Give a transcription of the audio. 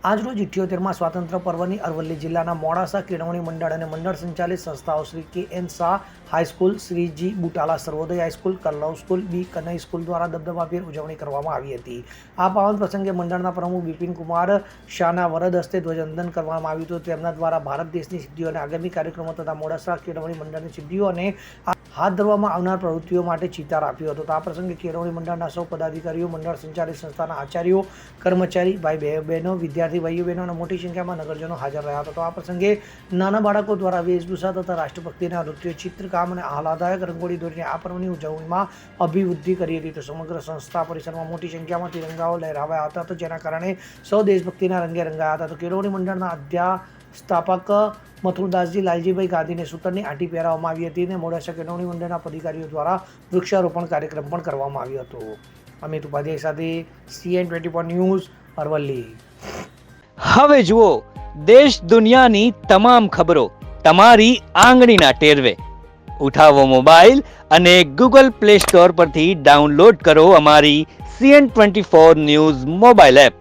આજરોજ ઇઠ્યોતેરમાં સ્વાતંત્ર્ય પર્વની અરવલ્લી જિલ્લાના મોડાસા કેળવણી મંડળ અને મંડળ સંચાલિત સંસ્થાઓ Shri K N Shah high school Shri G Butala Sarvodaya high school Kallav school, B Kanai school દ્વારા દબદબાભેર ઉજવણી કરવામાં આવી હતી. આ પાવન પ્રસંગે મંડળના પ્રમુખ બિપિન કુમાર શાહના વરદ હસ્તે ધ્વજવંદન કરવામાં આવ્યું હતું. તેમના દ્વારા ભારત દેશની સિદ્ધિઓ અને આગામી કાર્યક્રમો તથા મોડાસા કેળવણી મંડળની સિદ્ધિઓ અને હાથ ધરવામાં આવનાર પ્રવૃત્તિઓ માટે ચિતાર આપ્યો હતો. તો આ પ્રસંગે કેળવણી મંડળના સૌ પદાધિકારીઓ, મંડળ સંચાલિત સંસ્થાના આચાર્યો, કર્મચારી, ભાઈ બહેનો બહેનો, વિદ્યાર્થી ભાઈઓ બહેનો અને મોટી સંખ્યામાં નગરજનો હાજર રહ્યા હતા. તો આ પ્રસંગે નાના બાળકો દ્વારા વેશભૂષા તથા રાષ્ટ્રભક્તિના નૃત્યો, ચિત્રકામ અને આહલાદાયક રંગોળી દોરીને આ પર્વની ઉજવણીમાં અભિવૃદ્ધિ કરી હતી. તો સમગ્ર સંસ્થા પરિસરમાં મોટી સંખ્યામાં તિરંગાઓ લહેરાવાયા હતા. તો જેના કારણે સૌ દેશભક્તિના રંગે રંગાયા હતા. તો કેળવણી મંડળના અધ્યાસ્થાપક મથુરદાસજી લાલજીભાઈ ગાંધીને સૂતરની આંટી પહેરાવવામાં આવી હતી અને મોડાસા કેળવણી મંડળના અધિકારીઓ દ્વારા વૃક્ષારોપણ કાર્યક્રમ પણ કરવામાં આવ્યો હતો. અમિત ઉપાધ્યાય સાથે CN twenty four news, Aravalli. હવે જુઓ, દેશ દુનિયાની તમામ ખબરો તમારી આંગળીના ટેરવે. ઉઠાવો મોબાઈલ અને ગૂગલ પ્લે સ્ટોર પરથી ડાઉનલોડ કરો અમારી CN twenty four news mobile app.